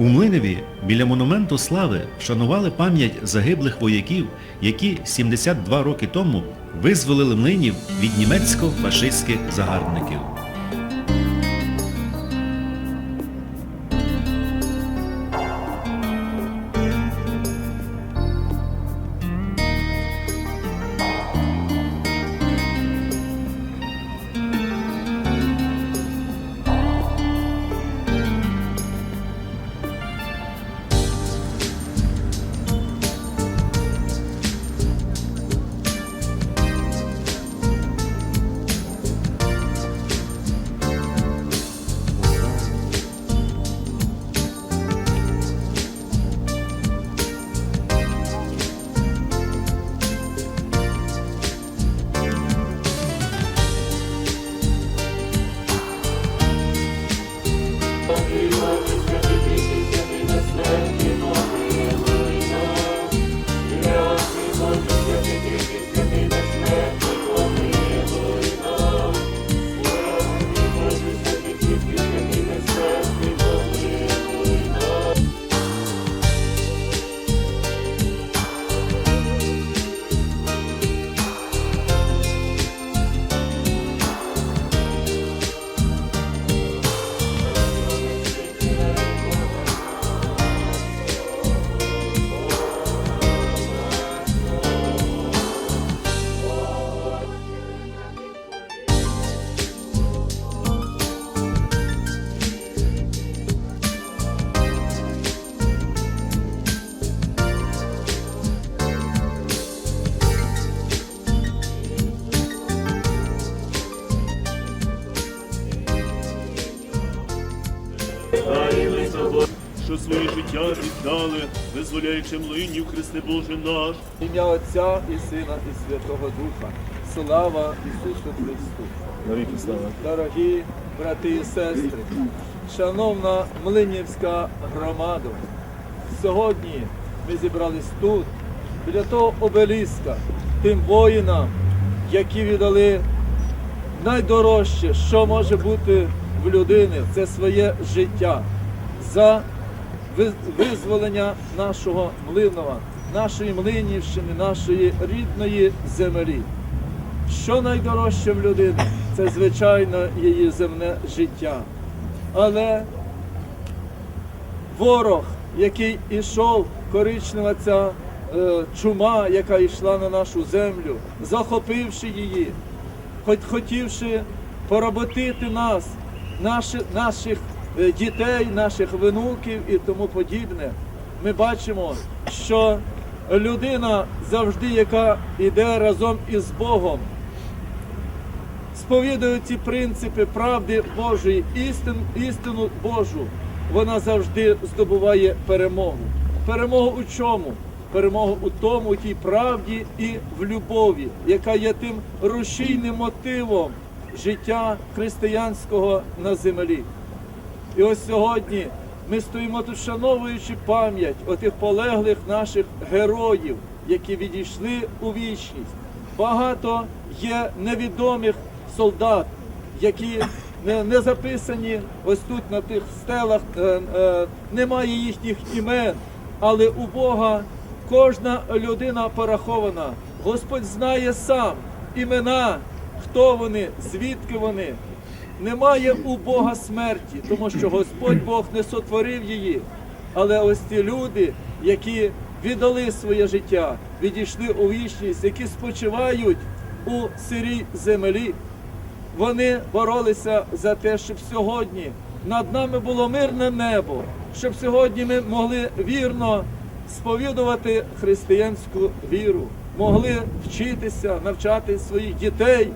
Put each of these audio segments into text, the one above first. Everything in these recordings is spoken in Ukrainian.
У Млиневі біля монументу слави вшанували пам'ять загиблих вояків, які 72 роки тому визволили млинів від німецько-фашистських загарбників. Життя віддали, визволяючи млинів Христе Боже наш. Ім'я Отця і Сина, і Святого Духа. Слава Ісусу Христу! Навіки слава. Дорогі брати і сестри, шановна Млинівська громада, сьогодні ми зібрались тут, біля того обеліска, тим воїнам, які віддали найдорожче, що може бути в людини, це своє життя за визволення нашого Млинова, нашої Млинівщини, нашої рідної землі. Що найдорожче в людини? Це звичайно її земне життя. Але ворог, який ішов, коричнева ця е, чума, яка йшла на нашу землю, захопивши її, хоч хотівши поработити нас, наші, наших дітей, наших внуків і тому подібне, ми бачимо, що людина завжди, яка йде разом із Богом, сповідує ці принципи правди Божої, істин, істину Божу, вона завжди здобуває перемогу. Перемогу у чому? Перемогу у тому, у тій правді і в любові, яка є тим рушійним мотивом життя християнського на землі. І ось сьогодні ми стоїмо тут, шановуючи пам'ять отих полеглих наших героїв, які відійшли у вічність. Багато є невідомих солдат, які не, не записані ось тут на тих стелах, е, е, немає їхніх імен, але у Бога кожна людина порахована. Господь знає сам імена, хто вони, звідки вони. Немає у Бога смерті, тому що Господь Бог не сотворив її. Але ось ті люди, які віддали своє життя, відійшли у вічність, які спочивають у сирій землі, вони боролися за те, щоб сьогодні над нами було мирне небо, щоб сьогодні ми могли вірно сповідувати християнську віру, могли вчитися, навчати своїх дітей,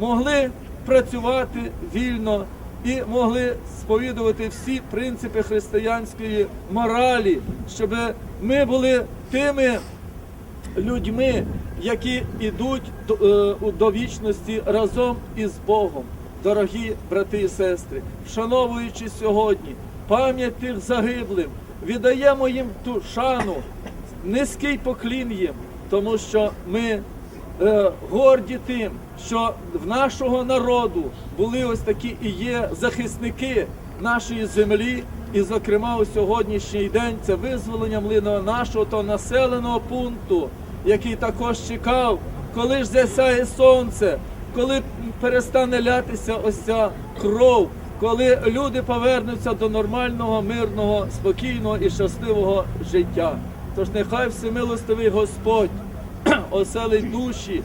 могли працювати вільно і могли сповідувати всі принципи християнської моралі, щоб ми були тими людьми, які йдуть до, е, до вічності разом із Богом. Дорогі брати і сестри, вшановуючи сьогодні пам'ять тих загиблих, віддаємо їм ту шану, низький поклін їм, тому що ми горді тим, що в нашого народу були ось такі і є захисники нашої землі. І, зокрема, у сьогоднішній день це визволення млиного нашого того населеного пункту, який також чекав, коли ж засяє сонце, коли перестане лятися ось ця кров, коли люди повернуться до нормального, мирного, спокійного і щасливого життя. Тож нехай всемилостивий Господь оселить душі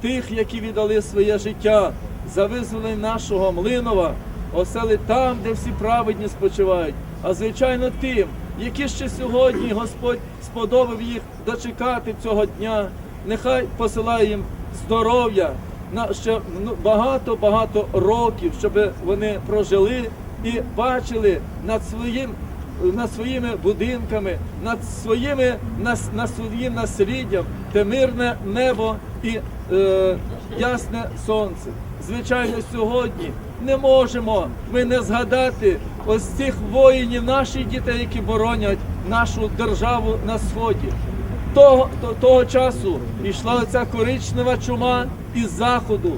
тих, які віддали своє життя за визволення нашого Млинова, оселить там, де всі праведні спочивають, а звичайно тим, які ще сьогодні Господь сподобав їх дочекати цього дня. Нехай посилає їм здоров'я на ще ну, багато-багато років, щоб вони прожили і бачили над своїм над своїми будинками, над своїми нас- над своїм насліддям те мирне небо і е, ясне сонце. Звичайно, сьогодні не можемо ми не згадати ось цих воїнів, наших дітей, які боронять нашу державу на сході. Того, то- того часу йшла ця коричнева чума із заходу.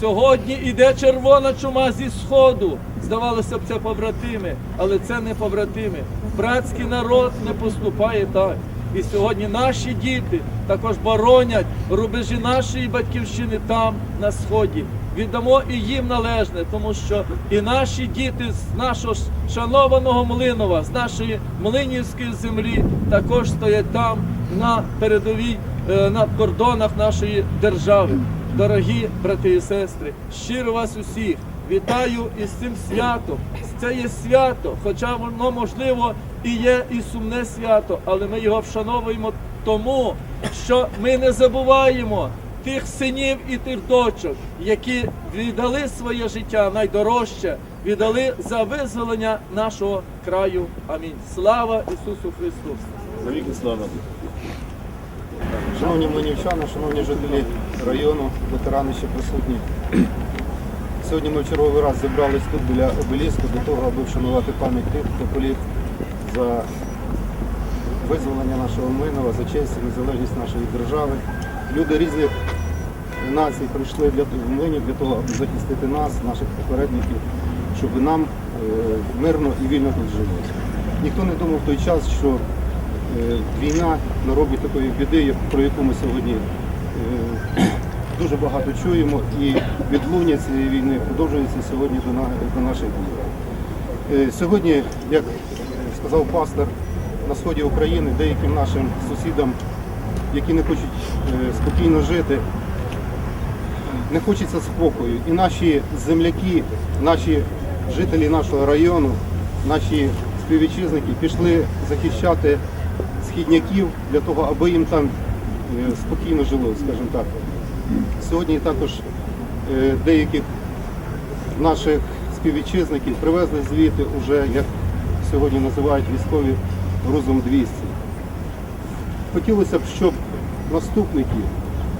Сьогодні йде червона чума зі сходу. Здавалося б, це побратими, але це не побратими. Братський народ не поступає так. І сьогодні наші діти також боронять рубежі нашої батьківщини там, на сході. Віддамо і їм належне, тому що і наші діти з нашого шанованого Млинова, з нашої Млинівської землі, також стоять там на передовій, е, на кордонах нашої держави. Дорогі брати і сестри, щиро вас усіх вітаю із цим святом. Це є свято, хоча воно можливо і є і сумне свято, але ми його вшановуємо тому, що ми не забуваємо тих синів і тих дочок, які віддали своє життя найдорожче, віддали за визволення нашого краю. Амінь. Слава Ісусу Христу! Навіки слава. Шановні млинівчани, шановні жителі району, ветерани ще присутні. Сьогодні ми в черговий раз зібрались тут біля обеліску для того, аби вшанувати пам'ять тих, хто поліг за визволення нашого Млинова, за честь і незалежність нашої держави. Люди різних націй прийшли для в млинів для того, аби захистити нас, наших попередників, щоб нам е, мирно і вільно тут жилося. Ніхто не думав в той час, що е, війна наробить такої біди, про яку ми сьогодні е, дуже багато чуємо, і відлуння цієї війни продовжується сьогодні до, на, до наших днів. Е, Сьогодні, як сказав пастор, на сході України деяким нашим сусідам, які не хочуть е, спокійно жити, не хочеться спокою. І наші земляки, наші жителі нашого району, наші співвітчизники пішли захищати східняків для того, аби їм там е, спокійно жило, скажімо так. Сьогодні також е, деяких наших співвітчизників привезли звідти вже, як сьогодні називають військові, грузом 200. Хотілося б, щоб наступники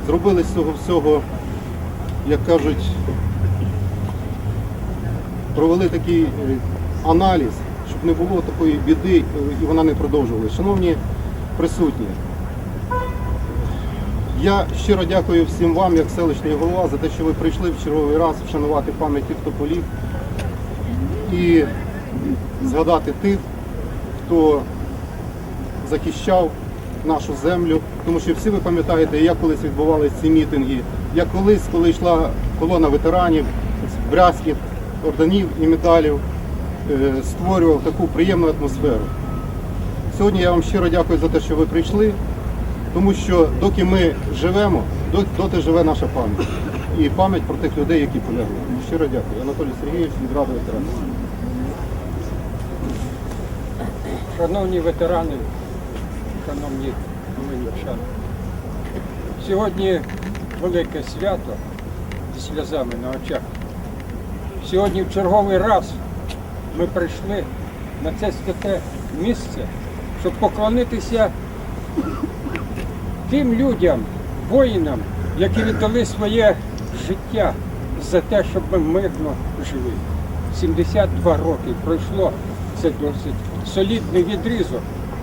зробили з цього всього, як кажуть, провели такий е, аналіз, щоб не було такої біди і вона не продовжувалася. Шановні присутні, я щиро дякую всім вам, як селищний голова, за те, що ви прийшли в черговий раз вшанувати пам'ять тих, хто поліг, і згадати тих, хто захищав нашу землю. Тому що всі ви пам'ятаєте, як колись відбувалися ці мітинги, як колись, коли йшла колона ветеранів, брязкіт орденів і медалів, е, створював таку приємну атмосферу. Сьогодні я вам щиро дякую за те, що ви прийшли, тому що доки ми живемо, доти живе наша пам'ять. І пам'ять про тих людей, які полягли. Щиро дякую. Анатолій Сергійович від Ради. Шановні ветерани, шановні млинівчани, сьогодні велике свято зі сльозами на очах. Сьогодні в черговий раз ми прийшли на це святе місце, щоб поклонитися тим людям, воїнам, які віддали своє життя за те, щоб ми мирно жили. 72 роки пройшло. Це досить солідний відрізок,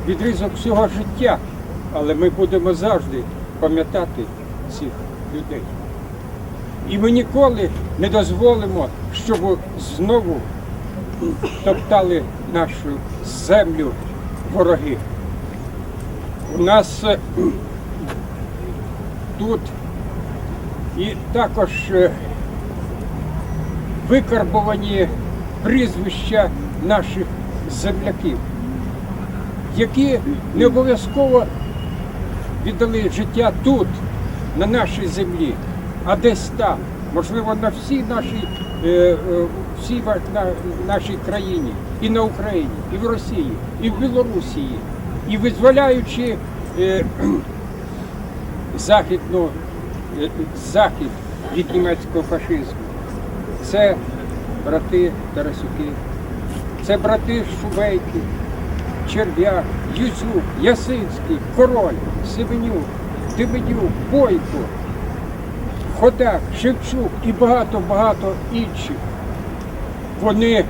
відрізок всього життя. Але ми будемо завжди пам'ятати цих людей. І ми ніколи не дозволимо, щоб знову топтали нашу землю вороги. У нас е, тут. І також е, викарбовані прізвища наших земляків, які не обов'язково віддали життя тут, на нашій землі, а десь там, можливо, на всій нашій, е, е, всій на, нашій країні, і на Україні, і в Росії, і в Білорусі, і визволяючи західну, е, захід від німецького фашизму. Це брати Тарасюки, це брати Шубейки, Черв'як, Юзюк, Ясинський, Король, Семенюк, Демидюк, Бойко, Ходак, Шевчук і багато-багато інших. Вони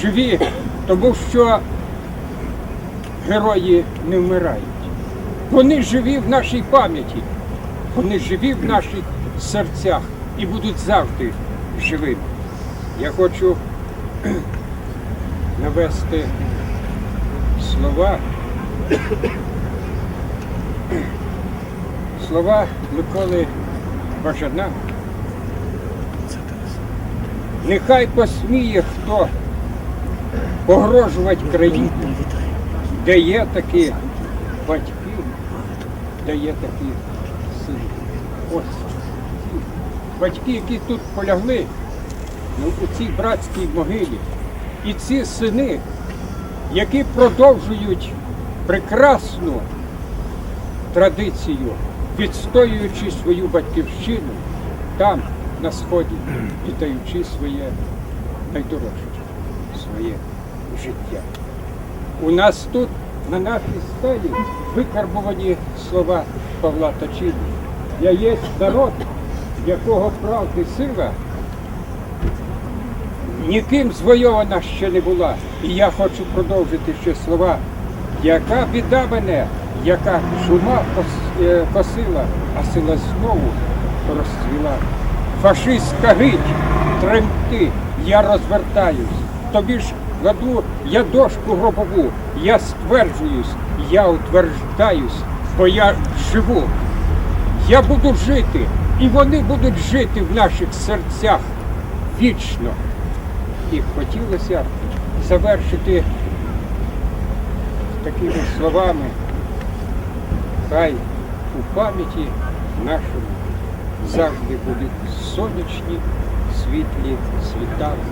живі, тому що герої не вмирають. Вони живі в нашій пам'яті, вони живі в наших серцях і будуть завжди живими. Я хочу навести слова. Слова Миколи Бажана. Нехай посміє хто погрожувати країні, де є такі батьки, де є такі. Ось батьки, які тут полягли, ну, у цій братській могилі. І ці сини, які продовжують прекрасну традицію, відстоюючи свою батьківщину там, на сході, віддаючи своє найдорожче, своє життя. У нас тут на нашій стелі викарбовані слова Павла Точини. Я є народ, якого правди сила ніким звойована ще не була. І я хочу продовжити ще слова. Яка біда мене, яка кос- е, косила, а сила знову розцвіла. Фашистська гить, тремти, я розвертаюсь. Тобі ж кладу я дошку гробову, я стверджуюсь, я утверждаюсь, бо я живу. Я буду жити, і вони будуть жити в наших серцях вічно. І хотілося завершити такими словами. Хай у пам'яті нашому завжди будуть сонячні, світлі світанки,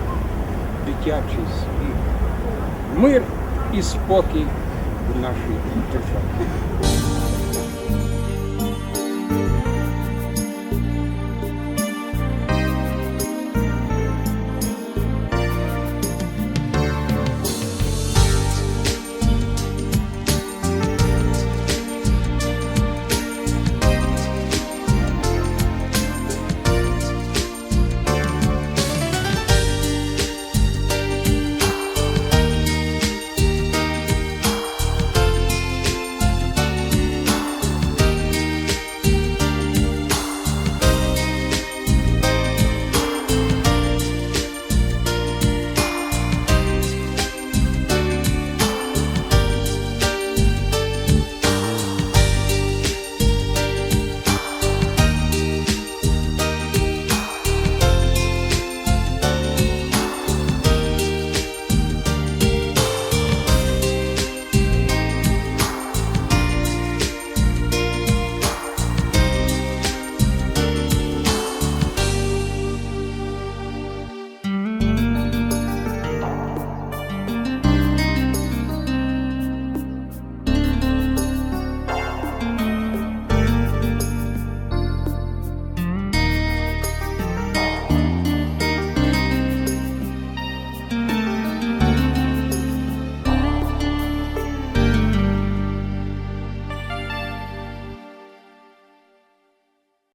дитячий сміх, мир і спокій у нашій державі.